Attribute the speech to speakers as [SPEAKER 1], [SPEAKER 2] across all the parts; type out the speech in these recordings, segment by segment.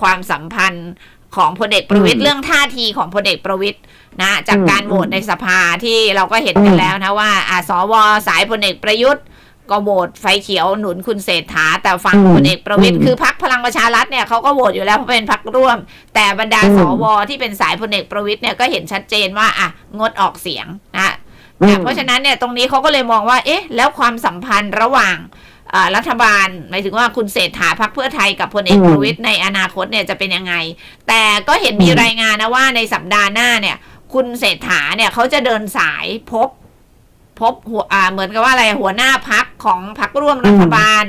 [SPEAKER 1] ความสัมพันธ์ของพลเอกประวิตย
[SPEAKER 2] อืม
[SPEAKER 1] เรื่องท่าทีของพลเอกประวิตยนะจาก
[SPEAKER 2] อืม
[SPEAKER 1] การโหวตในสภาที่เราก็เห็นกัน
[SPEAKER 2] อืม
[SPEAKER 1] แล้วนะว่าอ่าสวสายพลเอกประยุทธ์ก็โหวตไฟเขียวหนุนคุณเศรษฐา แต่ฝั่ง
[SPEAKER 2] อืม
[SPEAKER 1] พลเอกประวิตย
[SPEAKER 2] อืม
[SPEAKER 1] คือพักพลังประชารัฐเนี่ยเขาก็โหวตอยู่แล้วเพราะเป็นพักร่วม แต่บรรดา
[SPEAKER 2] อืม
[SPEAKER 1] สวที่เป็นสายพลเอกประวิตยเนี่ยก็เห็นชัดเจนว่าอะงดออกเสียงนะ
[SPEAKER 2] อืม
[SPEAKER 1] เพราะฉะนั้นเนี่ยตรงนี้เขาก็เลยมองว่า เอ๊ะ แล้วความสัมพันธ์ระหว่างอ่า รัฐบาลหมายถึงว่าคุณเศรษฐาพักเพื่อไทยกับพลเอก
[SPEAKER 2] อืม
[SPEAKER 1] ประวิตยในอนาคตเนี่ยจะเป็นยังไง แต่ก็เห็นมี
[SPEAKER 2] อืม
[SPEAKER 1] รายงานนะว่าในสัปดาห์หน้าเนี่ย คุณเศรษฐาเนี่ยเขาจะเดินสายพบ พบหัวอ่าเหมือนกับว่าอะไรหัวหน้าพักของพักร่วมรัฐบาล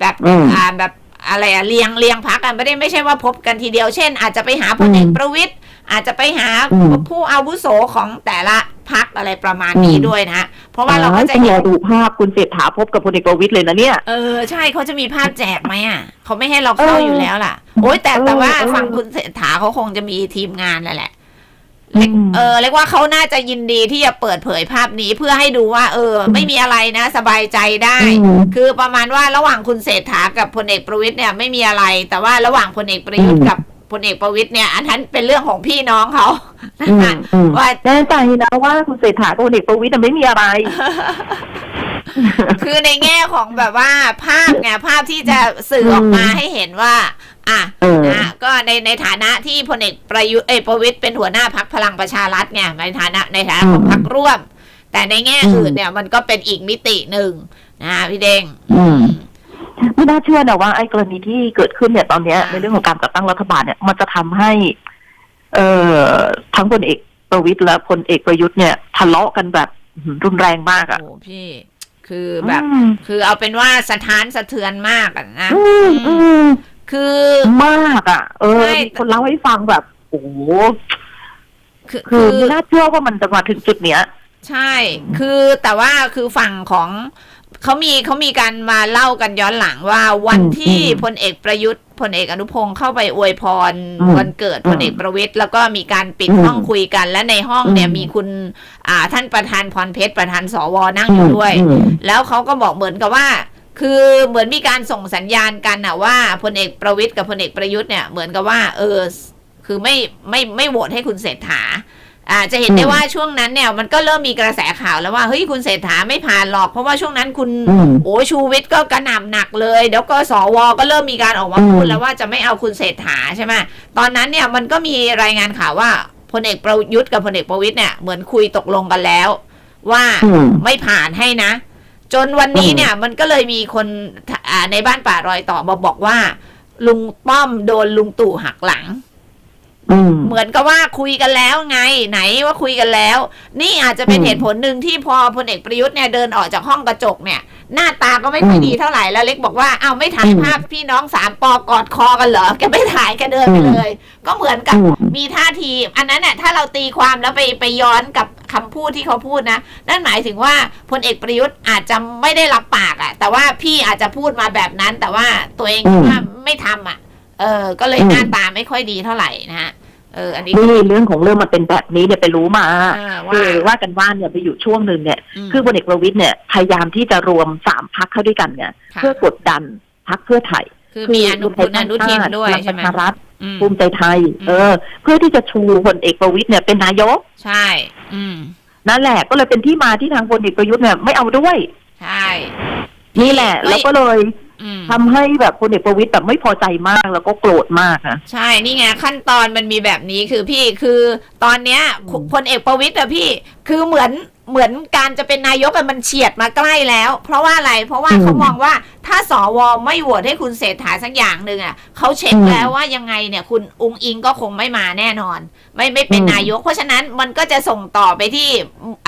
[SPEAKER 1] แบบ
[SPEAKER 2] อืม
[SPEAKER 1] อ่าแบบอะไรอะเลียงเลียงพักกันไม่ได้ไม่ใช่ว่าพบกันทีเดียวเช่น อาจจะไปหาพลเอก
[SPEAKER 2] อืม
[SPEAKER 1] ประวิตยอาจจะไปหา
[SPEAKER 2] อืม
[SPEAKER 1] ผู้อาวุโสของแต่ละ พักอะไรประมาณนี้
[SPEAKER 2] อืม
[SPEAKER 1] ด้วยนะเพราะว่าเราก็
[SPEAKER 2] อ้ย
[SPEAKER 1] จะ
[SPEAKER 2] ต้อง
[SPEAKER 1] เห็
[SPEAKER 2] รอนดูภาพคุณเศรษฐาพบกับพลเอกประวิตยเลยนะเนี่ย
[SPEAKER 1] เออใช่เขาจะมีภาพแจกไหมอะเขาไม่ให้เราเข้า
[SPEAKER 2] เออ
[SPEAKER 1] อยู่แล้วล่ะ โอ้ยแต่
[SPEAKER 2] เออ
[SPEAKER 1] แต่ว่า
[SPEAKER 2] เออ
[SPEAKER 1] ฝั่งคุณเศรษฐาเขาคงจะมีทีมงานนั่นแหละ
[SPEAKER 2] อืม
[SPEAKER 1] เออเรียกว่าเขาน่าจะยินดีที่จะเปิดเผยภาพนี้เพื่อให้ดูว่า เออ ไม่มีอะไรนะ สบายใจได้
[SPEAKER 2] อืม
[SPEAKER 1] คือประมาณว่าระหว่างคุณเศรษฐากับพลเอกประวิตยเนี่ยไม่มีอะไร แต่ว่าระหว่างพลเอกประยุทธ์
[SPEAKER 2] อืม
[SPEAKER 1] กับ พลเอกประวิตยเนี่ย อันนั้นเป็นเรื่องของพี่น้องเขา
[SPEAKER 2] อืมอืม
[SPEAKER 1] ว่า
[SPEAKER 2] แน่ใจนะว่าคุณเศรษฐากับพลเอกประวิตยน่ะไม่มีอะไร
[SPEAKER 1] คือในแง่ของแบบว่า ภาพไงภาพที่จะสื่อออกมา
[SPEAKER 2] อืม
[SPEAKER 1] ให้เห็นว่า อะ
[SPEAKER 2] เออ
[SPEAKER 1] นะก็ในในฐานะที่พลเอกประยุทธ์เอยประวิตยเป็นหัวหน้าพักพลังประชารัฐไงในฐานะในฐานะของ
[SPEAKER 2] อืม
[SPEAKER 1] พักร่วม แต่ในแง่
[SPEAKER 2] อืม
[SPEAKER 1] อื่นเนี่ยมันก็เป็นอีกมิติหนึ่งนะพี่เด้ง
[SPEAKER 2] อืม ไม่น่าเชื่อนะว่าไอ้กรณีที่เกิดขึ้นเนี่ยตอนเนี้ย
[SPEAKER 1] ค่ะ
[SPEAKER 2] ในเรื่องของการจัดตั้งรัฐบาลเนี่ยมันจะทำให้ เอ่อทั้งพลเอกประวิตยและพลเอกประยุทธ์เนี่ยทะเลาะกันแบบอื้อหือรุนแรงมากอะ
[SPEAKER 1] โอ้พี่ คือแบบ
[SPEAKER 2] อืม
[SPEAKER 1] คือเอาเป็นว่าสถานสะเทือนมากอะนะ
[SPEAKER 2] อืมอืม
[SPEAKER 1] คือ
[SPEAKER 2] มากอะ เออ
[SPEAKER 1] ใช่
[SPEAKER 2] มีคนเล่าให้ฟังแบบโอ้โห
[SPEAKER 1] คือ
[SPEAKER 2] คื
[SPEAKER 1] คืออ
[SPEAKER 2] ไม่น่าเชื่อว่ามันจะมาถึงจุดเนี้ย
[SPEAKER 1] ใช่ คือแต่ว่าคือฝั่งของ เขามีเขามีการมาเล่ากันย้อนหลังว่าวัน
[SPEAKER 2] อืม
[SPEAKER 1] ที่
[SPEAKER 2] อืม
[SPEAKER 1] พลเอกประยุทธ์พลเอกอนุพงศ์เข้าไปอวยพร
[SPEAKER 2] อืม
[SPEAKER 1] วันเกิด
[SPEAKER 2] อืม
[SPEAKER 1] พลเอกประวิตยแล้วก็มีการปิด
[SPEAKER 2] อืม
[SPEAKER 1] ห้องคุยกัน และในห้องเนี่ย
[SPEAKER 2] อืม
[SPEAKER 1] มีคุณอ่าท่านประธานพรเพชรประธานสวนั่งอยู่ด้วย
[SPEAKER 2] อืม
[SPEAKER 1] แล้วเขาก็บอกเหมือนกับว่า คือเหมือนมีการส่งสัญญาณกันนะว่าพลเอกประวิตยกับพลเอกประยุทธ์เนี่ยเหมือนกับว่า เออ คือไม่ไม่ไม่โหวตให้คุณเศรษฐา อ่าจะเห็นได้
[SPEAKER 2] อืม
[SPEAKER 1] ว่าช่วงนั้นเนี่ยมันก็เริ่มมีกระแสข่าวแล้วว่าเฮ้ยคุณเศรษฐาไม่ผ่านหรอก เพราะว่าช่วงนั้นคุณ
[SPEAKER 2] อืม
[SPEAKER 1] โอ้ชูวิทย์ก็กระหน่ำหนักเลยเดี๋ยวก็สวก็เริ่มมีการออกมา
[SPEAKER 2] อืม
[SPEAKER 1] พูดแล้วว่าจะไม่เอาคุณเศรษฐาใช่ไหมตอนนั้นเนี่ยมันก็มีรายงานข่าวว่าพลเอกประยุทธ์กับพลเอกประวิตยเนี่ยเหมือนคุยตกลงกันแล้ว ว่า
[SPEAKER 2] อืม
[SPEAKER 1] ไม่ผ่านให้นะ จนวันนี้
[SPEAKER 2] อืม
[SPEAKER 1] เนี่ยมันก็เลยมีคนอ่าในบ้านป่ารอยต่อมาบอกว่า ลุงป้อมโดนลุงตู่หักหลัง
[SPEAKER 2] อืม
[SPEAKER 1] เหมือนกับว่าคุยกันแล้วไง ไหนว่าคุยกันแล้ว นี่อาจจะเป็น
[SPEAKER 2] อืม
[SPEAKER 1] เหตุผลหนึ่งที่พอพลเอกประยุทธ์เนี่ยเดินออกจากห้องกระจกเนี่ย หน้าตาก็ไม่ค่อย
[SPEAKER 2] อืม
[SPEAKER 1] ดีเท่าไหร่แล้วเล็กบอกว่าอ้าวไม่ถ่าย
[SPEAKER 2] อืม
[SPEAKER 1] ภาพพี่น้องสามปอกอดคอกันเหรอแกไม่ถ่ายแกเดินไป
[SPEAKER 2] อืม
[SPEAKER 1] เลย ก็เหมือนกับ
[SPEAKER 2] อืม
[SPEAKER 1] มีท่าที อันนั้นน่ะถ้าเราตีความแล้วไปไปย้อนกับคำพูดที่เขาพูดนะ นั่นหมายถึงว่าพลเอกประยุทธ์อาจจะไม่ได้รับปากอะแต่ว่าพี่อาจจะพูดมาแบบนั้น แต่ว่าตัวเองคิดว่าไม่ทำอะเออ ก็เลย
[SPEAKER 2] อืม
[SPEAKER 1] หน้าตาไม่ค่อยดีเท่าไหร่นะฮะ เออ อันนี้
[SPEAKER 2] นี่เรื่องของเรื่องมันเป็นแบบนี้เนี่ยไปรู้มา
[SPEAKER 1] อ่า
[SPEAKER 2] คือ
[SPEAKER 1] ว่า
[SPEAKER 2] ว่ากันว่าเนี่ยไปอยู่ช่วงหนึ่งเนี่ย
[SPEAKER 1] ม
[SPEAKER 2] คือพลเอกประวิตยเนี่ยพยายามที่จะรวมสามพักเข้าด้วยกันไง
[SPEAKER 1] ค่ะ
[SPEAKER 2] เพื่อกดดันพักเพื่อไทย
[SPEAKER 1] คือมีอนุ
[SPEAKER 2] รวมไท
[SPEAKER 1] คุณอนุทินด้วย
[SPEAKER 2] พลัง
[SPEAKER 1] ใช่ไหม
[SPEAKER 2] ประชารัฐ
[SPEAKER 1] อืม
[SPEAKER 2] ภูมิใจไทย
[SPEAKER 1] อืม
[SPEAKER 2] เออ เพื่อที่จะชูพลเอกประวิตยเนี่ยเป็นนายก
[SPEAKER 1] ใช่ อืม
[SPEAKER 2] นั่นแหละก็เลยเป็นที่มาที่ทางพลเอกประยุทธ์เนี่ยไม่เอาด้วย
[SPEAKER 1] ใช่
[SPEAKER 2] นี่แหละ
[SPEAKER 1] เฮ้ย
[SPEAKER 2] แล้วก็เลย
[SPEAKER 1] อืม
[SPEAKER 2] ทำให้แบบพลเอกประวิตยแบบไม่พอใจมากแล้วก็โกรธมากนะ
[SPEAKER 1] ใช่นี่ไงขั้นตอนมันมีแบบนี้คือพี่คือตอนเนี้ย
[SPEAKER 2] อืม
[SPEAKER 1] พลเอกประวิตยอะพี่คือเหมือนเหมือนการจะเป็นนายกอะมันเฉียดมาใกล้แล้ว เพราะว่าอะไร เพราะว่าเขามองว่าถ้าสวไม่โหวตให้คุณเศรษฐาสักอย่างหนึ่งอะเขาเช็คแล้วว่ายังไงเนี่ย คุณอุงอิงก็คงไม่มาแน่นอน ไม่ไม่เป็นนายก เพราะฉะนั้นมันก็จะส่งต่อไปที่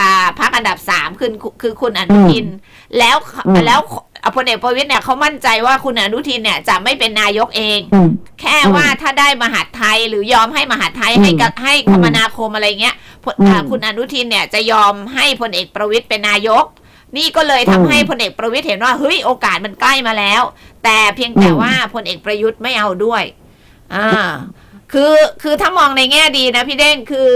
[SPEAKER 1] อ่าพักอันดับสามคือคือคุณอนุทิน แล้ว
[SPEAKER 2] อืม
[SPEAKER 1] แล้ว พลเอกประวิตยเนี่ยเขามั่นใจว่าคุณอนุทินเนี่ยจะไม่เป็นนายกเอง
[SPEAKER 2] อืม
[SPEAKER 1] แค่
[SPEAKER 2] อืม
[SPEAKER 1] ว่าถ้าได้มหาดไทยหรือยอมให้มหาดไทยให้กับให้คมนาคมอะไรเงี้ยพล
[SPEAKER 2] อืม
[SPEAKER 1] อ่าคุณอนุทินเนี่ยจะยอมให้พลเอกประวิตยเป็นนายก นี่ก็เลยทำ
[SPEAKER 2] อืม
[SPEAKER 1] ให้พลเอกประวิตยเห็นว่าเฮ้ยโอกาสมันใกล้มาแล้ว แต่เพียงแต่
[SPEAKER 2] อืม
[SPEAKER 1] ว่าพลเอกประยุทธ์ไม่เอาด้วยอ่าคือคือถ้ามองในแง่ดีนะพี่เด้งคือ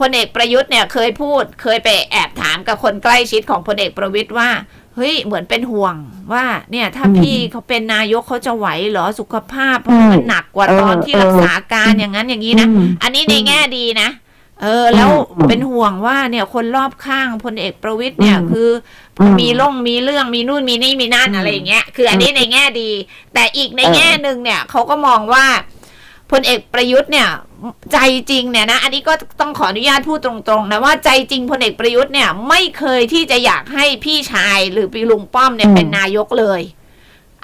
[SPEAKER 1] พลเอกประยุทธ์เนี่ยเคยพูดเคยไปแอบถามกับคนใกล้ชิดของพลเอกประวิตยว่า เฮ้ยเหมือนเป็นห่วงว่า เนี่ย ถ้า
[SPEAKER 2] อืม
[SPEAKER 1] พี่เขาเป็นนายกเขาจะไหวเหรอสุขภาพเพราะมันหนักกว่า
[SPEAKER 2] เออ
[SPEAKER 1] ตอนที่
[SPEAKER 2] เออ
[SPEAKER 1] รักษาการอย่างนั้นอย่างนี้นะ
[SPEAKER 2] อืม
[SPEAKER 1] อันนี้ในแง่ดีนะเออแล้ว
[SPEAKER 2] อืม
[SPEAKER 1] เป็นห่วงว่าเนี่ยคนรอบข้างพลเอกประวิตยเนี่ย
[SPEAKER 2] อืม
[SPEAKER 1] คือ
[SPEAKER 2] อืม
[SPEAKER 1] มีล่งมีเรื่องมีนู่นมีนี่มีนั่น
[SPEAKER 2] อืม
[SPEAKER 1] อะไรอย่างเงี้ยคืออันนี้ในแง่ดี แต่อีกใน
[SPEAKER 2] เออ
[SPEAKER 1] แง่หนึ่งเนี่ยเขาก็มองว่า พลเอกประยุทธ์เนี่ยใจจริงเนี่ยนะ อันนี้ก็ต้องขออนุญาตพูดตรงๆนะว่าใจจริงพลเอกประยุทธ์เนี่ยไม่เคยที่จะอยากให้พี่ชายหรือปีลุงป้อมเนี่ย
[SPEAKER 2] อืม
[SPEAKER 1] เป็นนายกเลย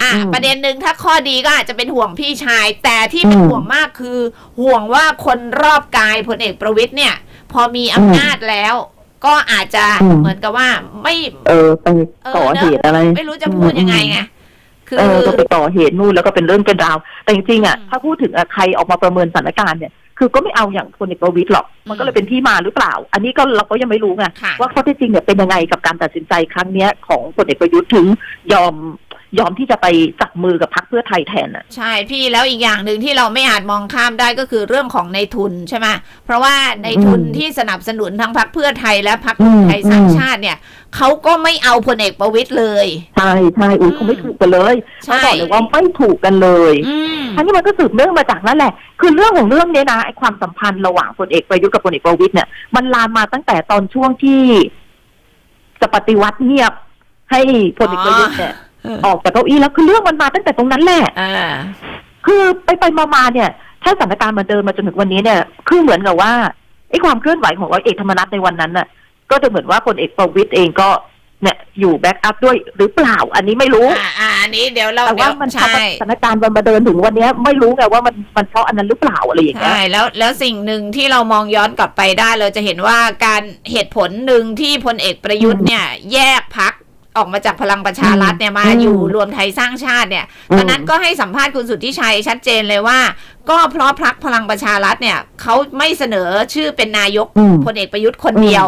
[SPEAKER 1] อะ
[SPEAKER 2] อืม
[SPEAKER 1] ประเด็นหนึ่งถ้าข้อดีก็อาจจะเป็นห่วงพี่ชาย แต่ที่เป็น
[SPEAKER 2] อืม
[SPEAKER 1] ห่วงมากคือ ห่วงว่าคนรอบกายพลเอกประวิตยเนี่ย พอมีอำนาจแล้วก็อาจจะ
[SPEAKER 2] อืม
[SPEAKER 1] เหมือนกับว่าไม่
[SPEAKER 2] เออไปก่อเหตุอะไร
[SPEAKER 1] ไม่รู้จะพูดยังไงไง คือ
[SPEAKER 2] เออก็ไปก่อเหตุนู่นแล้วก็เป็นเรื่องเป็นราว แต่จริงๆอะ
[SPEAKER 1] อืม
[SPEAKER 2] ถ้าพูดถึงอะใครออกมาประเมินสถานการณ์เนี่ยคือก็ไม่เอาอย่างพลเอกประวิตยหรอก มันก็เลยเป็นที่มาหรือเปล่า อันนี้ก็เราก็ยังไม่รู้ไง
[SPEAKER 1] ค่ะ
[SPEAKER 2] ว่าข้อเท็จจริงเนี่ยเป็นยังไงกับการตัดสินใจครั้งเนี้ยของพลเอกประยุทธ์ถึงยอม ยอมที่จะไปจับมือกับพรรคเพื่อไทยแทนอะ
[SPEAKER 1] ใช่พี่แล้วอีกอย่างหนึ่งที่เราไม่อาจมองข้ามได้ก็คือเรื่องของในทุนใช่ไหมเพราะว่าในทุน
[SPEAKER 2] อืม
[SPEAKER 1] ที่สนับสนุนทั้งพรรคเพื่อไทยและพรรค
[SPEAKER 2] อืม
[SPEAKER 1] ไทยสร้างชาติเนี่ยเขาก็ไม่เอาพลเอกประวิตยเลย
[SPEAKER 2] ใช่ใช่อุ้ยเขาไม่ถูกกันเลย
[SPEAKER 1] ใช่
[SPEAKER 2] เขาบอกเลยว่าไม่ถูกกันเลย
[SPEAKER 1] อืม
[SPEAKER 2] อันนี้มันก็สืบเนื่องมาจากนั่นแหละ คือเรื่องของเรื่องเนี้ยนะไอ้ความสัมพันธ์ระหว่างพลเอกประยุทธ์กับพลเอกประวิตยเนี่ยมันลามมาตั้งแต่ตอนช่วงที่จะปฏิวัติเงียบให้พลเอกประยุทธ์เนี่ย ออกจากเก้าอี้แล้วคือเรื่องมันมาตั้งแต่ตรงนั้นแหละ
[SPEAKER 1] อ่า
[SPEAKER 2] คือไปไปมามาเนี่ย ถ้าสถานการณ์มันเดินมาจนถึงวันนี้เนี่ย คือเหมือนกับว่าไอ้ความเคลื่อนไหวของร้อยเอกธรรมนัฐในวันนั้นน่ะ ก็จะเหมือนว่าพลเอกประวิตยเองก็เนี่ยอยู่แบ็กอัพด้วยหรือเปล่า อันนี้ไม่รู้
[SPEAKER 1] อ่าอ่าอันนี้เดี๋ยวเรา
[SPEAKER 2] แต่ว่า
[SPEAKER 1] เดี๋ย
[SPEAKER 2] มันพอ
[SPEAKER 1] ใช่
[SPEAKER 2] สถานการณ์มันมาเดินถึงวันเนี้ยไม่รู้ไงว่ามันมันเพราะอันนั้นหรือเปล่าอะไรอย่างเงี้ย
[SPEAKER 1] ใช่แล้วแล้วสิ่งหนึ่งที่เรามองย้อนกลับไปได้ เราจะเห็นว่าการเหตุผลหนึ่งที่พลเอกประยุทธ์เนี่ย แยกพัก ออกมาจากพลังประชารัฐเนี่ยมา
[SPEAKER 2] อืม
[SPEAKER 1] อยู่รวมไทยสร้างชาติเนี่ย
[SPEAKER 2] อืม
[SPEAKER 1] ตอนนั้นก็ให้สัมภาษณ์คุณสุทธิชัยชัดเจนเลยว่า ก็เพราะพรรคพลังประชารัฐเนี่ยเขาไม่เสนอชื่อเป็นนายก
[SPEAKER 2] อืม
[SPEAKER 1] พลเอกประยุทธ์คนเดียว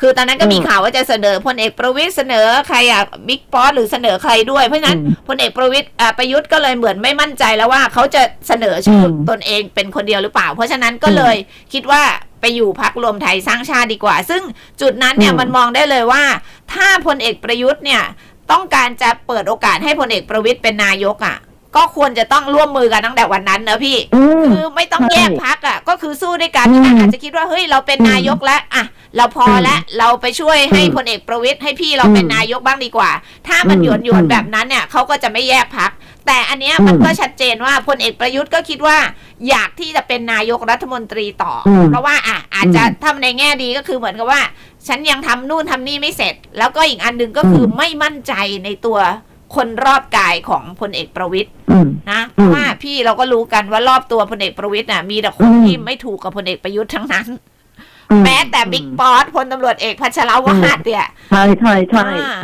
[SPEAKER 1] คือตอนนั้นก็มี
[SPEAKER 2] อืม
[SPEAKER 1] ข่าวว่าจะเสนอพลเอกประวิตยเสนอใครอะบิ๊กป๊อตหรือเสนอใครด้วยเพราะฉะนั้น
[SPEAKER 2] อืม
[SPEAKER 1] พลเอกประวิตยอ่าประยุทธ์ก็เลยเหมือนไม่มั่นใจแล้วว่าเขาจะเสนอชื่ออ
[SPEAKER 2] ม
[SPEAKER 1] ตนเองเป็นคนเดียวหรือเปล่า เพราะฉะนั้นก็
[SPEAKER 2] อืม
[SPEAKER 1] เลยคิดว่า ไปอยู่พักรวมไทยสร้างชาติดีกว่า ซึ่งจุดนั้นเนี่ย
[SPEAKER 2] อืม
[SPEAKER 1] มันมองได้เลยว่า ถ้าพลเอกประยุทธ์เนี่ยต้องการจะเปิดโอกาสให้พลเอกประวิตยเป็นนายกอะ ก็ควรจะต้องร่วมมือกันตั้งแต่วันนั้นนะพี่
[SPEAKER 2] อืม
[SPEAKER 1] คือไม่ต้อง
[SPEAKER 2] ใช่
[SPEAKER 1] แยกพักอะ ก็คือสู้ด้วยกัน
[SPEAKER 2] อืม
[SPEAKER 1] อะอาจจะคิดว่าเฮ้ยเราเป็น
[SPEAKER 2] อืม
[SPEAKER 1] นายกแล้วอะเราพอแล้วเราไปช่วยให้
[SPEAKER 2] อืม
[SPEAKER 1] พลเอกประวิตยให้พี่เราเป็น
[SPEAKER 2] อืม
[SPEAKER 1] นายกบ้างดีกว่า ถ้ามัน
[SPEAKER 2] อืม
[SPEAKER 1] หยวนหยวน
[SPEAKER 2] อืม
[SPEAKER 1] แบบนั้นเนี่ยเขาก็จะไม่แยกพัก แต่อันเนี้ยมัน
[SPEAKER 2] อืม
[SPEAKER 1] ก็ชัดเจนว่าพลเอกประยุทธ์ก็คิดว่า อยากที่จะเป็นนายกรัฐมนตรีต่ออ
[SPEAKER 2] ม
[SPEAKER 1] เพราะว่าอะอาจจะ
[SPEAKER 2] อืม
[SPEAKER 1] ทำในแง่ดีก็คือเหมือนกับว่า ฉันยังทำนู่นทำนี่ไม่เสร็จ แล้วก็อีกอันหนึ่งก็คืออ
[SPEAKER 2] ม
[SPEAKER 1] ไม่มั่นใจในตัวคนรอบกายของพลเอกประวิตย
[SPEAKER 2] อืม
[SPEAKER 1] นะเพ
[SPEAKER 2] อื
[SPEAKER 1] ราะ
[SPEAKER 2] ม
[SPEAKER 1] ว่าพี่เราก็รู้กันว่ารอบตัวพลเอกประวิตยน่ะ มีแต่คน
[SPEAKER 2] อืม
[SPEAKER 1] ที่ไม่ถูกกับพลเอกประยุทธ์ทั้งนั้น
[SPEAKER 2] อื
[SPEAKER 1] แม้แต่บิ๊กบอสพลตำรวจเอกพัชรวาทเนี่ย
[SPEAKER 2] ใช่ใช่ใช่
[SPEAKER 1] อ่า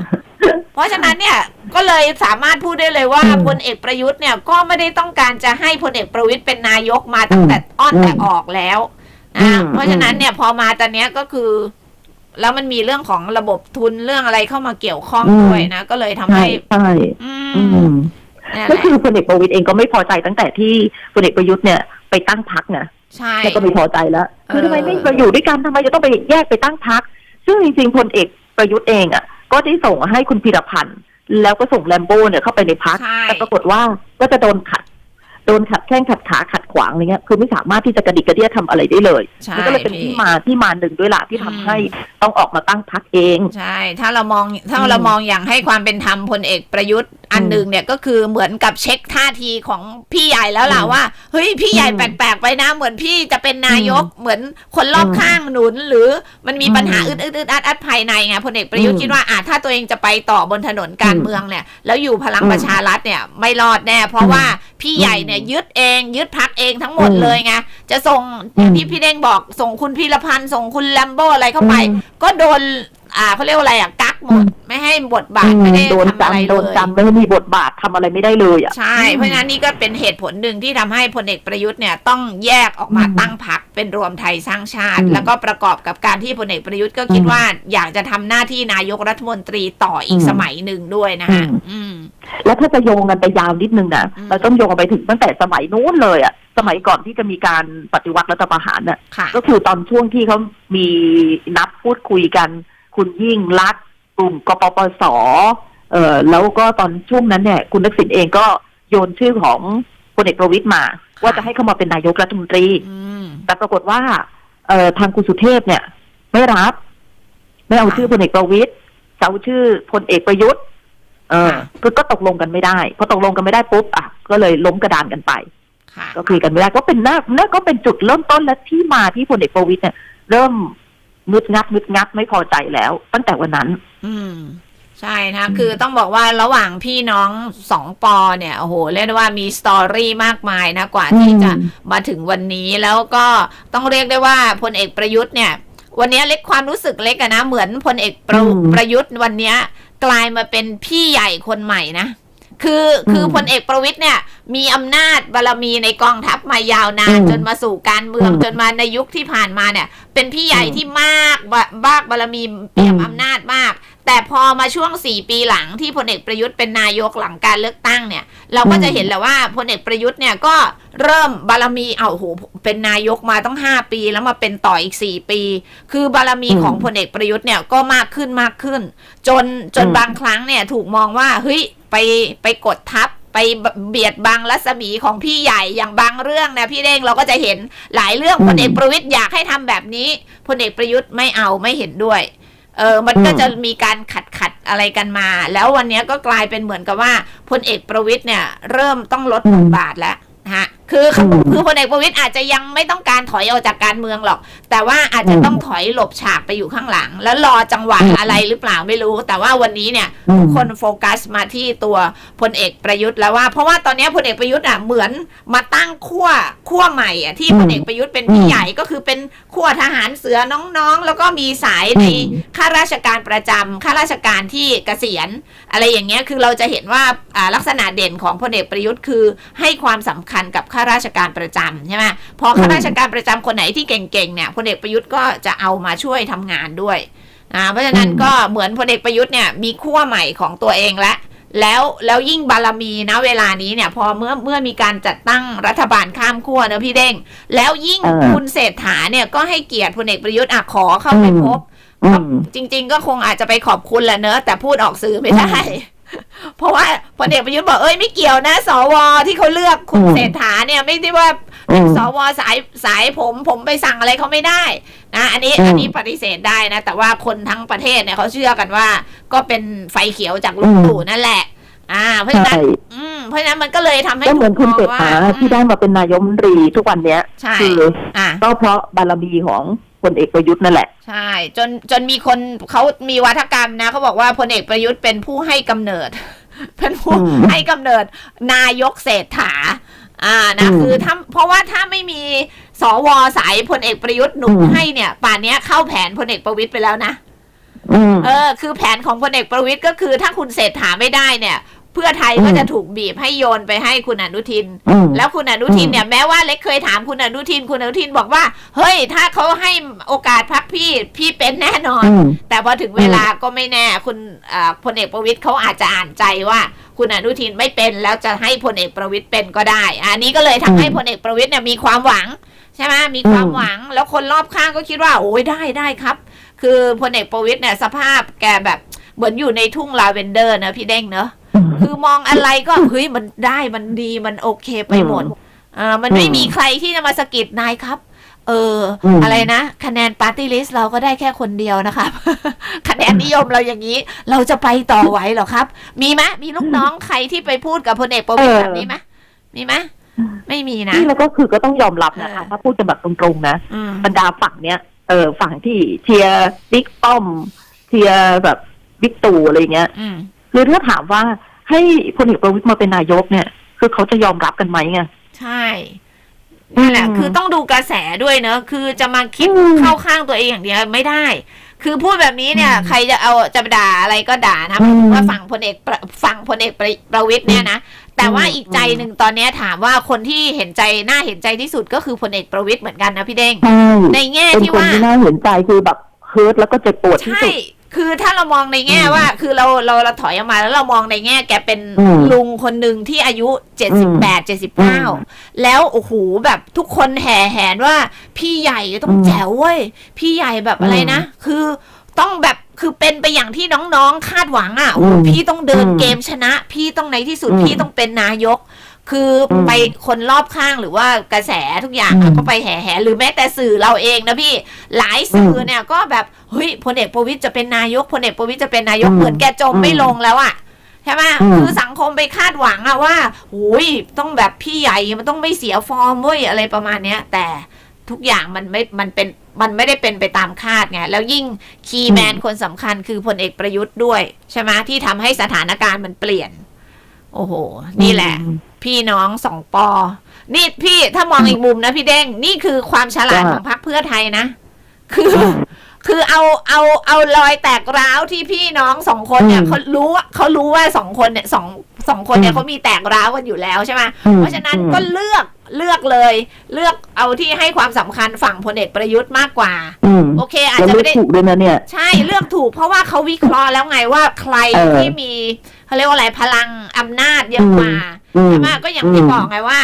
[SPEAKER 1] เพราะฉะนั้นเนี่ยก็เลยสามารถพูดได้เลยว่า
[SPEAKER 2] อืม
[SPEAKER 1] พลเอกประยุทธ์เนี่ยก็ไม่ได้ต้องการจะให้พลเอกประวิตยเป็นนายกมาตั้งแต่อ้อน
[SPEAKER 2] อืม
[SPEAKER 1] แต่ออกแล้ว
[SPEAKER 2] อื
[SPEAKER 1] นะ
[SPEAKER 2] ม
[SPEAKER 1] เพราะฉะนั้นเนี่ยพอมาตอนเนี้ยก็คือ แล้วมันมีเรื่องของระบบทุนเรื่องอะไรเข้ามาเกี่ยวข้อง
[SPEAKER 2] อืม
[SPEAKER 1] ด้วยนะ ก็เลยทำ
[SPEAKER 2] ใช่
[SPEAKER 1] ให้
[SPEAKER 2] ใช่
[SPEAKER 1] อื
[SPEAKER 2] อื
[SPEAKER 1] ม
[SPEAKER 2] ม
[SPEAKER 1] นั่นแห
[SPEAKER 2] ก็
[SPEAKER 1] ละ
[SPEAKER 2] คือพลเอกประวิตยเองก็ไม่พอใจตั้งแต่ที่พลเอกประยุทธ์เนี่ย ไปตั้งพักไง
[SPEAKER 1] ใช่
[SPEAKER 2] แล้วก็ไม่พอใจแล้วคือ
[SPEAKER 1] เออ
[SPEAKER 2] ทำไมไม่มาอยู่ด้วยกันทำไมจะต้องไปแยกไปตั้งพัก ซึ่งจริงๆพลเอกประยุทธ์เองอะ ก็ได้ส่งให้คุณพีรพันธ์แล้วก็ส่งแลมโบ้เนี่ยเข้าไปในพัก
[SPEAKER 1] ใช่
[SPEAKER 2] แต่ปรากฏว่าก็จะโดนขัดโดนขัดแข้งขัดขาขัดขวางอะไรเงี้ยคือไม่สามารถที่จะกระดิกกระเดี้ยทำอะไรได้เลย
[SPEAKER 1] ใช่
[SPEAKER 2] มันก็เลยเป็น
[SPEAKER 1] พี่
[SPEAKER 2] ที่มาที่มาหนึ่งด้วยล่ะที่ทำ
[SPEAKER 1] อืม
[SPEAKER 2] ให้ต้องออกมาตั้งพักเอง
[SPEAKER 1] ใช่ ถ้าเรามองถ้า
[SPEAKER 2] อืม
[SPEAKER 1] เรามองอย่างให้ความเป็นธรรมพลเอกประยุทธ์ อัน
[SPEAKER 2] อืม
[SPEAKER 1] หนึ่งเนี่ยก็คือเหมือนกับเช็คท่าทีของพี่ใหญ่แล้วล่ะ
[SPEAKER 2] อืม
[SPEAKER 1] ว่าเฮ้ยพี่ใหญ่
[SPEAKER 2] อืม
[SPEAKER 1] แปลกๆไปนะ เหมือนพี่จะเป็นนายก
[SPEAKER 2] อืม
[SPEAKER 1] เหมือนคนรอบ
[SPEAKER 2] อืม
[SPEAKER 1] ข้างหนุน หรือมันมีปัญหา
[SPEAKER 2] อื
[SPEAKER 1] อึ
[SPEAKER 2] ม
[SPEAKER 1] ดอึดอึดอัดอัดภายในไงพลเอกประยุทธ์
[SPEAKER 2] อืม
[SPEAKER 1] คิดว่าอะถ้าตัวเองจะไปต่อบนถนนการ
[SPEAKER 2] อืม
[SPEAKER 1] เมืองเนี่ยแล้วอยู่พลัง
[SPEAKER 2] อืม
[SPEAKER 1] ประชารัฐเนี่ยไม่รอดแน่เพราะ
[SPEAKER 2] อืม
[SPEAKER 1] ว่าพี่ใหญ่เนี่ยยึดเองยึดพักเองทั้งหมด
[SPEAKER 2] อืม
[SPEAKER 1] เลยไงจะส่ง
[SPEAKER 2] อืม
[SPEAKER 1] ที่พี่เด้งบอกส่งคุณพีรพันธ์ส่งคุณแลมโบอะไรเข้าไป
[SPEAKER 2] อืม
[SPEAKER 1] ก็โดนอ่าเขาเรียกว่าอะไรอะกัก หมด
[SPEAKER 2] อืม
[SPEAKER 1] ไม่ให้บทบาท
[SPEAKER 2] อืม
[SPEAKER 1] ไม่ได้
[SPEAKER 2] โดน
[SPEAKER 1] ทำอะไร
[SPEAKER 2] จำ
[SPEAKER 1] เล
[SPEAKER 2] โดน
[SPEAKER 1] ย
[SPEAKER 2] จำไม่ให้มีบทบาททำอะไรไม่ได้เลยอะ
[SPEAKER 1] ใช่ เพราะฉะนั้นนี่ก็เป็นเหตุผลหนึ่งที่ทำให้พลเอกประยุทธ์เนี่ยต้องแยกออกมา
[SPEAKER 2] อืม
[SPEAKER 1] ตั้งพรรคเป็นรวมไทยสร้างชาติ
[SPEAKER 2] อืม
[SPEAKER 1] แล้วก็ประกอบกับการที่พลเอกประยุทธ์ก็คิด
[SPEAKER 2] อืม
[SPEAKER 1] ว่าอยากจะทำหน้าที่นายกรัฐมนตรีต่ออีก
[SPEAKER 2] อืม
[SPEAKER 1] สมัยหนึ่งด้วยนะฮะ
[SPEAKER 2] อืม
[SPEAKER 1] อืม
[SPEAKER 2] แล้วถ้าจะโยงกันไปยาวนิดนึงนะ
[SPEAKER 1] อืม
[SPEAKER 2] เราต้องโยงกันไปถึงตั้งแต่สมัยนู้นเลยอะ สมัยก่อนที่จะมีการปฏิวัติรัฐประหารน่ะ
[SPEAKER 1] ค่ะ
[SPEAKER 2] ก็คือตอนช่วงที่เขามีนัดพูดคุยกัน คุณยิ่งรักษณ์ กลุ่มกปปสเออแล้วก็ตอนช่วงนั้นเนี่ย คุณทักษิณเองก็โยนชื่อของพลเอกประวิตยมา ว่าจะให้เข้ามาเป็นนายกรัฐมนตรี
[SPEAKER 1] อืม
[SPEAKER 2] แต่ปรากฏว่า เอ่อทางคุณสุเทพเนี่ย ไม่รับ ไม่เอา
[SPEAKER 1] ค่ะ
[SPEAKER 2] ชื่อพลเอกประวิตยจะเอาชื่อพลเอกประยุทธ์ เออ
[SPEAKER 1] ค่ะ
[SPEAKER 2] คือก็ตกลงกันไม่ได้พอตกลงกันไม่ได้ปุ๊บอะก็เลยล้มกระดานกันไป
[SPEAKER 1] ค่ะ
[SPEAKER 2] ก็คุยกันไม่ได้ก็เป็นน่าน่าก็เป็นจุดเริ่มต้นและที่มาที่พลเอกประวิตยเนี่ย เริ่ม งึดงัดงึดงัดไม่พอใจแล้ว ตั้งแต่วันนั้น
[SPEAKER 1] อืมใช่นะคือต้องบอกว่าระหว่างพี่น้องสองปอเนี่ยโอ้โหเรียกได้ว่ามีสตอรี่มากมายนะกว่าที่จะ
[SPEAKER 2] อืม
[SPEAKER 1] มาถึงวันนี้แล้วก็ต้องเรียกได้ว่าพลเอกประยุทธ์เนี่ย วันนี้เล็กความรู้สึกเล็กอะนะ เหมือนพลเอกประประยุทธ์วันเนี้ยกลายมาเป็นพี่ใหญ่คนใหม่นะ คือคือพลเอกประวิทย์เนี่ยมีอำนาจบารมีในกองทัพมายาวนาน
[SPEAKER 2] อืม
[SPEAKER 1] จนมาสู่การเมือง
[SPEAKER 2] อืม
[SPEAKER 1] จนมาในยุคที่ผ่านมาเนี่ย เป็นพี่ใหญ่
[SPEAKER 2] อืม
[SPEAKER 1] ที่มากบะบ้ากบารมีเปี่ยม
[SPEAKER 2] อืม
[SPEAKER 1] อำนาจมาก แต่พอมาช่วงสี่ปีหลังที่พลเอกประยุทธ์เป็นนายกหลังการเลือกตั้งเนี่ย เราก็จะเห็นแหละว่าพลเอกประยุทธ์เนี่ยก็เริ่มบารมีเอาโหเป็นนายกมาต้องห้าปี แล้วมาเป็นต่ออีกสี่ปี คือบารมี
[SPEAKER 2] อืม
[SPEAKER 1] ของพลเอกประยุทธ์เนี่ยก็มากขึ้นมากขึ้น จนจน
[SPEAKER 2] อืม
[SPEAKER 1] บางครั้งเนี่ยถูกมองว่าเฮ้ย ไปไปกดทับไปเบียดบังรัศมีของพี่ใหญ่อย่างบางเรื่องนะพี่เด้งเราก็จะเห็นหลายเรื่อง
[SPEAKER 2] อืม
[SPEAKER 1] พลเอกประวิตยอยากให้ทำแบบนี้พลเอกประยุทธ์ไม่เอาไม่เห็นด้วย เออมันก็
[SPEAKER 2] อืม
[SPEAKER 1] จะมีการขัดขัดอะไรกันมา แล้ววันเนี้ยก็กลายเป็นเหมือนกับว่าพลเอกประวิตยเนี่ย เริ่มต้องลดบทบาทแล้วนะฮะ คือคือ
[SPEAKER 2] อืม
[SPEAKER 1] คือพลเอกประวิตยอาจจะยังไม่ต้องการถอยออกจากการเมืองหรอก แต่ว่าอาจจะ
[SPEAKER 2] อืม
[SPEAKER 1] ต้องถอยหลบฉากไปอยู่ข้างหลัง แล้วรอจังหวะ
[SPEAKER 2] อืม
[SPEAKER 1] อะไรหรือเปล่าไม่รู้ แต่ว่าวันนี้เนี่ย
[SPEAKER 2] อืม
[SPEAKER 1] ทุกคนโฟกัสมาที่ตัวพลเอกประยุทธ์แล้วว่าเพราะว่าตอนนี้พลเอกประยุทธ์อะเหมือนมาตั้งขั้วขั้วใหม่อะที่
[SPEAKER 2] อืม
[SPEAKER 1] พลเอกประยุทธ์เป็นพี่
[SPEAKER 2] อืม
[SPEAKER 1] ใหญ่ก็คือเป็นขั้วทหารเสือน้องๆ แล้วก็มีสายใน
[SPEAKER 2] อืม
[SPEAKER 1] ข้าราชการประจำข้าราชการที่เกษียณ อะไรอย่างเงี้ยคือเราจะเห็นว่าอ่าลักษณะเด่นของพลเอกประยุทธ์คือให้ความสำคัญกับข้าราชการประจำใช่ไหมพอข้าราชการประจำคนไหนที่เก่งๆเนี่ยพลเอกประยุทธ์ก็จะเอามาช่วยทำงานด้วยอ่าเพราะฉะนั้น
[SPEAKER 2] อืม
[SPEAKER 1] ก็เหมือนพลเอกประยุทธ์เนี่ยมีขั้วใหม่ของตัวเองและแล้วแล้วยิ่งบารมีนะเวลานี้เนี่ย พอเมื่อเมื่อมีการจัดตั้งรัฐบาลข้ามขั้วเนอะพี่เด้งแล้วยิ่ง
[SPEAKER 2] เออ
[SPEAKER 1] คุณเศรษฐาเนี่ยก็ให้เกียรติพลเอกประยุทธ์อะขอเข้าไป
[SPEAKER 2] อืม
[SPEAKER 1] พบ
[SPEAKER 2] อืม
[SPEAKER 1] จริง ๆ ก็คงอาจจะไปขอบคุณแหละเนอะแต่พูดออกสื่อไม่ได้ เพราะว่าพลเอกประยุทธ์บอกเอ้ยไม่เกี่ยวนะ สวที่เขาเลือกคุณ
[SPEAKER 2] อืม
[SPEAKER 1] เศรษฐาเนี่ยไม่ได้ว่า
[SPEAKER 2] อืม
[SPEAKER 1] สวสายสายผมผมไปสั่งอะไรเขาไม่ได้นะอันนี้
[SPEAKER 2] อืม
[SPEAKER 1] อันนี้ปฏิเสธได้นะ แต่ว่าคนทั้งประเทศเนี่ยเขาเชื่อกันว่า ก็เป็นไฟเขียวจากลุง
[SPEAKER 2] อืม
[SPEAKER 1] ตู่นั่นแหละ อ่า เพราะฉะนั้
[SPEAKER 2] ใช่
[SPEAKER 1] นอืมเพราะฉะนั้นมันก็เลยทำให้
[SPEAKER 2] ก็เหมือนคุณเศรษฐา
[SPEAKER 1] ถูกมอง
[SPEAKER 2] ที่ได้มาเป็นนายกรัฐมนตรีทุกวันเนี้ย
[SPEAKER 1] ใช่
[SPEAKER 2] คือ
[SPEAKER 1] อ่า
[SPEAKER 2] ก็เพราะบารมีของ พลเอกประยุทธ์นั่นแหละ
[SPEAKER 1] ใช่ จนจนมีคนเขามีวัฒกรรมนะเขาบอกว่าพลเอกประยุทธ์เป็นผู้ให้กำเนิด เป็นผู้
[SPEAKER 2] อืม
[SPEAKER 1] ให้กำเนิด นายกเศรษฐา อ่านะ
[SPEAKER 2] อืม
[SPEAKER 1] คือถ้าเพราะว่าถ้าไม่มีสวสายพลเอกประยุทธ์หนุน
[SPEAKER 2] อืม
[SPEAKER 1] ให้เนี่ย ป่านเนี้ยเข้าแผนพลเอกประวิตยไปแล้วนะ
[SPEAKER 2] อืม
[SPEAKER 1] เออ คือแผนของพลเอกประวิตยก็คือถ้าคุณเศรษฐาไม่ได้เนี่ย เพื่อไทยก็
[SPEAKER 2] อืม
[SPEAKER 1] จะถูกบีบให้โยนไปให้คุณอนุทิน
[SPEAKER 2] อืม
[SPEAKER 1] แล้วคุณอนุทินเนี่ยแม้ว่าเล็กเคยถามคุณอนุทิน คุณอนุทินบอกว่า เฮ้ย ถ้าเขาให้โอกาสพักพี่พี่เป็นแน่นอน
[SPEAKER 2] อืม
[SPEAKER 1] แต่พอถึงเวลาก็ไม่แน่ คุณอ่าพลเอกประวิตยเขาอาจจะอ่านใจว่า คุณอนุทินไม่เป็น แล้วจะให้พลเอกประวิตยเป็นก็ได้ อันนี้ก็เลยทำให้
[SPEAKER 2] อืม
[SPEAKER 1] พลเอกประวิตยเนี่ยมีความหวังใช่ไหมมีความ
[SPEAKER 2] อืม
[SPEAKER 1] หวังแล้วคนรอบข้างก็คิดว่า โอ้ยได้ได้ครับ คือพลเอกประวิตยเนี่ยสภาพแกแบบเหมือนอยู่ในทุ่งลาเวนเดอร์นะพี่เด้งเนอะ คือมองอะไรก็เฮ้ยมันได้มันดีมันโอเคไปหมดเออมันไม่
[SPEAKER 2] อืม
[SPEAKER 1] มีใครที่จะมาสะกิดนายครับ เอออ
[SPEAKER 2] ม
[SPEAKER 1] อะไรนะคะแนนปาร์ตี้ลิสต์เราก็ได้แค่คนเดียวนะครับ คะแนนนิยมเราอย่างนี้ เราจะไปต่อไหวเหรอครับ มีไหมมีลูกน้องใครที่ไปพูดกับพลเอกประวิตย
[SPEAKER 2] เออ
[SPEAKER 1] แบบนี้ไหมมีไหมไม่มีนะ
[SPEAKER 2] นี่แล้วก็คือก็ต้องยอมรับนะคะ
[SPEAKER 1] เออ
[SPEAKER 2] ถ้าพูดกันแบบตรงๆนะ
[SPEAKER 1] อืม
[SPEAKER 2] บรรดาฝั่งเนี้ยเออฝั่งที่เชียร์บิ๊กป้อมเชียร์แบบบิ๊กตู่อะไรเงี้ย
[SPEAKER 1] อืม
[SPEAKER 2] คือถ้าถามว่า ให้พลเอกประวิตยมาเป็นนายกเนี่ย คือเขาจะยอมรับกันไหมไง
[SPEAKER 1] ใช่นั่นแหละ
[SPEAKER 2] อืม
[SPEAKER 1] คือต้องดูกระแสด้วยเนอะคือจะมาคิด
[SPEAKER 2] อืม
[SPEAKER 1] เข้าข้างตัวเองอย่างเดียวไม่ได้ คือพูดแบบนี้เนี่ย
[SPEAKER 2] อืม
[SPEAKER 1] ใครจะเอาจะด่าอะไรก็ด่านะ
[SPEAKER 2] อืม
[SPEAKER 1] ว่าฝั่งพลเอกประฝั่งพลเอกประประวิตยเนี่ยนะแต่ว่า
[SPEAKER 2] อืม
[SPEAKER 1] อีกใจหนึ่งตอนเนี้ยถามว่าคนที่เห็นใจน่าเห็นใจที่สุดก็คือพลเอกประวิตยเหมือนกันนะพี่เด้ง
[SPEAKER 2] ใช่
[SPEAKER 1] ในแง่
[SPEAKER 2] เป็น
[SPEAKER 1] ที่
[SPEAKER 2] คน
[SPEAKER 1] ว่า
[SPEAKER 2] ที่น่าเห็นใจคือแบบ เฮิร์ตแล้วก็เจ็บปวดที่
[SPEAKER 1] ใช่
[SPEAKER 2] สุด
[SPEAKER 1] คือถ้าเรามองในแง่
[SPEAKER 2] อืม
[SPEAKER 1] ว่า คือเราเราเราถอยออกมาแล้วเรามองในแง่แกเป็น
[SPEAKER 2] อืม
[SPEAKER 1] ลุงคนหนึ่งที่อายุเจ็ดสิบแปดเจ็ดสิบ
[SPEAKER 2] อื
[SPEAKER 1] เก้ามแล้วโอ้โหแบบทุกคนแห่แหนว่า พี่ใหญ่ต้อง
[SPEAKER 2] อืม
[SPEAKER 1] แจ๋วเว้ย พี่ใหญ่แบบอะไรนะ คือต้องแบบคือเป็นไปอย่างที่น้องๆคาดหวังอะโอ้โห
[SPEAKER 2] อืม
[SPEAKER 1] พี่ต้องเดิน
[SPEAKER 2] อืม
[SPEAKER 1] เกมชนะ พี่ต้องในที่สุด
[SPEAKER 2] อืม
[SPEAKER 1] พี่ต้องเป็นนายก คืออ
[SPEAKER 2] ม
[SPEAKER 1] ไปคนรอบข้างหรือว่ากระแสทุกอย่างอะ
[SPEAKER 2] อืม
[SPEAKER 1] ก็ไปแห่แห่หรือแม้แต่สื่อเราเองนะพี่หลายสื่ออเนี่ยก็แบบเฮ้ยพลเอกประวิตยจะเป็นนายกพลเอกประวิตยจะเป็นนายก
[SPEAKER 2] อืม
[SPEAKER 1] เหมือนแกจม
[SPEAKER 2] อืม
[SPEAKER 1] ไม่ลงแล้วอะใช่ไหม
[SPEAKER 2] อืม
[SPEAKER 1] คือสังคมไปคาดหวังอะว่าหุยต้องแบบพี่ใหญ่มันต้องไม่เสียฟอร์มเว้ยอะไรประมาณเนี้ย แต่ทุกอย่างมันไม่มันเป็นมันไม่ได้เป็นไปตามคาดไงแล้วยิ่งคีย์แมนคนสำคัญคือพลเอกประยุทธ์ด้วย ใช่ไหมที่ทำให้สถานการณ์มันเปลี่ยน โอ้โห นี่แหละ พี่น้องสองปอ นี่พี่ถ้ามองอีกมุมนะพี่เด้ง นี่คือความฉลาด
[SPEAKER 2] ว่า
[SPEAKER 1] ของพรรคเพื่อไทยนะ คืออ
[SPEAKER 2] อืม
[SPEAKER 1] คือเอาเอาเอารอยแตกร้าวที่พี่น้องสองคนเนี่ย
[SPEAKER 2] อืม
[SPEAKER 1] เขารู้ว่าเขารู้ว่าสองคนเนี่ยสองสองคนเนี่ย
[SPEAKER 2] อืม
[SPEAKER 1] เขามีแตกร้าวกันอยู่แล้วใช่ไหม
[SPEAKER 2] อืม
[SPEAKER 1] เพราะฉะนั้น
[SPEAKER 2] อืม
[SPEAKER 1] ก็เลือกเลือกเลย เลือกเอาที่ให้ความสำคัญฝั่งพลเอกประยุทธ์มากกว่า
[SPEAKER 2] อืม
[SPEAKER 1] โอเค อาจ
[SPEAKER 2] แล้ว
[SPEAKER 1] จะ
[SPEAKER 2] เลือ
[SPEAKER 1] ไม่
[SPEAKER 2] ก
[SPEAKER 1] ได้
[SPEAKER 2] ถูกด้วยนะเนี่ย
[SPEAKER 1] ใช่เลือกถูกเพราะว่าเขาวิเคราะห์แล้วไงว่าใคร
[SPEAKER 2] เออ
[SPEAKER 1] ที่มี เขาเรียกว่าอะไรพลังอำนาจเยอะกว่า
[SPEAKER 2] อืม
[SPEAKER 1] ใช่ไหมก็อย่างที่บอกไงว่า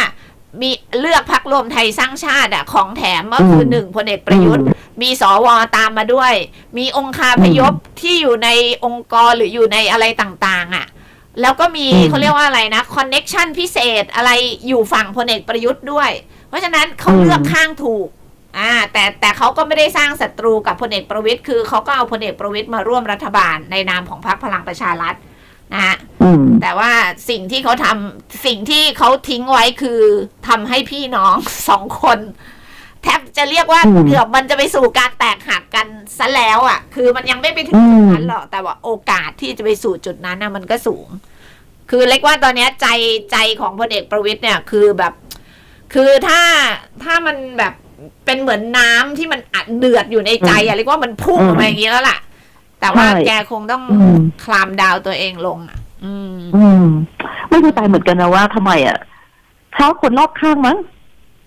[SPEAKER 1] มีเลือกพักรวมไทยสร้างชาติอะของแถมก็คืออ
[SPEAKER 2] ม
[SPEAKER 1] หนึ่งพลเอกประยุทธ์ มีสวตามมาด้วย มีองคาพยพที่อยู่ในองค์กรหรืออยู่ในอะไรต่างๆอะแล้วก็มี
[SPEAKER 2] อืม
[SPEAKER 1] เขาเรียกว่าอะไรนะคอนเน็ชันพิเศษอะไรอยู่ฝั่งพลเอกประยุทธ์ด้วย เพราะฉะนั้นเขา
[SPEAKER 2] อืม
[SPEAKER 1] เลือกข้างถูกอ่าแต่แต่เขาก็ไม่ได้สร้างศัตรูกับพลเอกประวิทย์คือเขาก็เอาพลเอกประวิทย์มาร่วมรัฐบาลในนามของพรรคพลังประชารัฐ นะฮะ
[SPEAKER 2] อืม
[SPEAKER 1] แต่ว่าสิ่งที่เขาทำสิ่งที่เขาทิ้งไว้คือทำให้พี่น้องสองคน แทบจะเรียกว่า
[SPEAKER 2] อืม
[SPEAKER 1] เกือบมันจะไปสู่การแตกหักกันซะแล้วอะ คือมันยังไม่ไปถึง
[SPEAKER 2] อืม
[SPEAKER 1] จุดนั้นหรอกแต่ว่าโอกาสที่จะไปสู่จุดนั้นนะมันก็สูง คือเล็กว่าตอนเนี้ยใจใจของพลเอกประวิตยเนี่ย คือแบบ คือถ้าถ้ามันแบบเป็นเหมือนน้ำที่มันอัดเดือดอยู่ในใจอะเรียกว่ามันพุ่งออกมาอย่างนี้แล้วล่ะ แต่ว่า
[SPEAKER 2] ใช่
[SPEAKER 1] แกคงต้อง
[SPEAKER 2] อืม
[SPEAKER 1] คลามดาวตัวเองลงอะ อืม
[SPEAKER 2] อืม ไม่เข้าใจเหมือนกันนะว่าทำไมอะเพราะคนรอบข้างมั้ง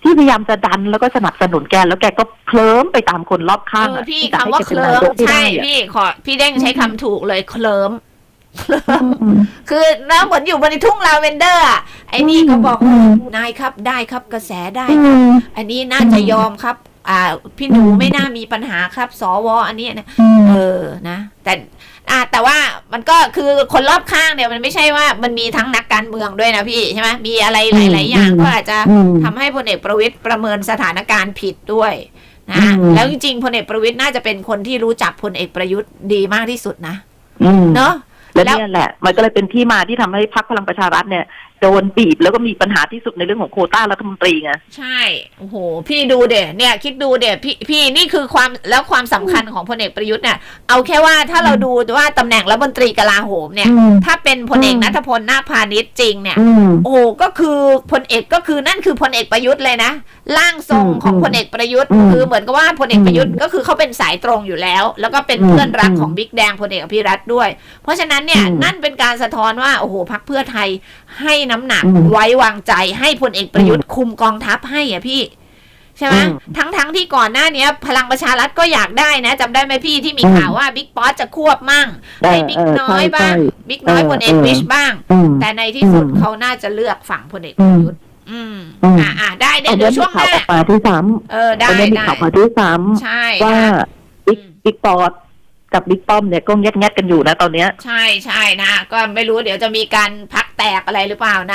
[SPEAKER 2] ที่พยายามจะดันแล้วก็สนับสนุนแกแล้วแกก็เคลิ้มไปตามคนรอบข้าง
[SPEAKER 1] เออ
[SPEAKER 2] อะ
[SPEAKER 1] พี่
[SPEAKER 2] ที่จะให้
[SPEAKER 1] คำว่า
[SPEAKER 2] แก
[SPEAKER 1] เค
[SPEAKER 2] เป็น
[SPEAKER 1] ลิ้
[SPEAKER 2] นามยกที่
[SPEAKER 1] ใช่
[SPEAKER 2] ได้อะ
[SPEAKER 1] พี่ขอ พี่เด้งใช้คำถูกเลยเคลิ้มเคลิ้ม
[SPEAKER 2] อืม
[SPEAKER 1] คือแล้วเหมือนอยู่บนทุ่งลาเวนเดอร์อะไอ้นี่ก็บอก
[SPEAKER 2] อืม
[SPEAKER 1] นายครับได้ครับกระแสได้
[SPEAKER 2] อื
[SPEAKER 1] ครับ
[SPEAKER 2] ม
[SPEAKER 1] อันนี้น่าจะยอมครับ อ่า พี่หนู
[SPEAKER 2] อืม
[SPEAKER 1] ไม่น่ามีปัญหาครับ สวอันนี้นะ
[SPEAKER 2] อืม
[SPEAKER 1] เออนะ แต่อ่าแต่ว่ามันก็คือคนรอบข้างเนี่ยมันไม่ใช่ว่ามันมีทั้งนักการเมืองด้วยนะพี่ใช่ไหมมีอะไรหลาย ๆ อย่าง
[SPEAKER 2] อืม
[SPEAKER 1] ก็อาจจะ
[SPEAKER 2] อืม
[SPEAKER 1] ทำให้พลเอกประวิตยประเมินสถานการณ์ผิดด้วยนะ
[SPEAKER 2] อืม
[SPEAKER 1] แล้วจริงๆพลเอกประวิตยน่าจะเป็นคนที่รู้จักพลเอกประยุทธ์ดีมากที่สุดนะ
[SPEAKER 2] อืม
[SPEAKER 1] เนาะ
[SPEAKER 2] และ
[SPEAKER 1] แล้ว
[SPEAKER 2] เนี่ยแหละ มันก็เลยเป็นที่มาที่ทำให้พรรคพลังประชารัฐเนี่ย โดนบีบแล้วก็มีปัญหาที่สุดในเรื่องของโควต้ารัฐมนตรีไง
[SPEAKER 1] ใช่โอ้โหพี่ดูเดี๋ยเนี่ย คิดดูเดี๋ยพี่พี่นี่คือความแล้วความสำคัญของพลเอกประยุทธ์เนี่ยเอาแค่ว่าถ้าเราดูว่าตำแหน่งรัฐมนตรีกลาโหมเนี่ย
[SPEAKER 2] อืม
[SPEAKER 1] ถ้าเป็นพลเอก
[SPEAKER 2] อืม
[SPEAKER 1] นัทพลนาคพาณิชย์จริงเนี่ย
[SPEAKER 2] อืม
[SPEAKER 1] โอ้โหก็คือพลเอกก็คือนั่นคือพลเอกประยุทธ์เลยนะร่างทรง
[SPEAKER 2] อืม
[SPEAKER 1] ของพลเอกประยุทธ์
[SPEAKER 2] อืม
[SPEAKER 1] คือเหมือนกับว่าพลเอกประยุทธ์ก็คือเขาเป็นสายตรงอยู่แล้ว แล้วก็เป็น
[SPEAKER 2] อืม
[SPEAKER 1] เพื่อนรัก
[SPEAKER 2] อืม
[SPEAKER 1] ของบิ๊กแดงพลเอกอภิรัตน์ด้วย เพราะฉะนั้นเนี่ย
[SPEAKER 2] อืม
[SPEAKER 1] นั่นเป็นการสะท้อนว่าโอ้โหพักเพื่อไทยให้น้ำหนัก
[SPEAKER 2] อืม
[SPEAKER 1] ไว้วางใจให้พลเอกประยุทธ์คุมกองทัพให้อะพี่ใช่ไหม
[SPEAKER 2] อืม
[SPEAKER 1] ทั้งทั้งที่ก่อนหน้าเนี้ย พลังประชารัฐก็อยากได้นะจำได้ไหมพี่ที่มี
[SPEAKER 2] อืม
[SPEAKER 1] ข่าวว่าบิ๊กป๊อตจะควบมั่ง
[SPEAKER 2] เออ
[SPEAKER 1] ให้บิ๊ก
[SPEAKER 2] เออ
[SPEAKER 1] น้อย
[SPEAKER 2] ใช่
[SPEAKER 1] บ้าง
[SPEAKER 2] ใช่
[SPEAKER 1] บิ๊กน้อย
[SPEAKER 2] เออ
[SPEAKER 1] พลเอก
[SPEAKER 2] เออ
[SPEAKER 1] วิชบ้าง
[SPEAKER 2] อืม
[SPEAKER 1] แต่ในที่สุด
[SPEAKER 2] อืม
[SPEAKER 1] เขาน่าจะเลือกฝั่งพลเอกประยุทธ์อืม
[SPEAKER 2] อืม
[SPEAKER 1] อ่าอ่าได้เดี๋ย
[SPEAKER 2] อั
[SPEAKER 1] วนเดี๋
[SPEAKER 2] นี้
[SPEAKER 1] ยว
[SPEAKER 2] มี
[SPEAKER 1] ช่วงห
[SPEAKER 2] ข่าว
[SPEAKER 1] น้า
[SPEAKER 2] ออกมาที่ซ้
[SPEAKER 1] เออำได้
[SPEAKER 2] อันนี้มี
[SPEAKER 1] ได้
[SPEAKER 2] ข่าวมาที่ซ้
[SPEAKER 1] ใช่ำ
[SPEAKER 2] ว่า
[SPEAKER 1] นะ
[SPEAKER 2] บิ๊ก
[SPEAKER 1] อืม
[SPEAKER 2] บิ๊กปอด กับบิ๊กป้อมเนี่ยก็แงดๆกันอยู่นะตอนเนี้ย
[SPEAKER 1] ใช่ใช่นะ ก็ไม่รู้เดี๋ยวจะมีการพักแตกอะไรหรือเปล่านะ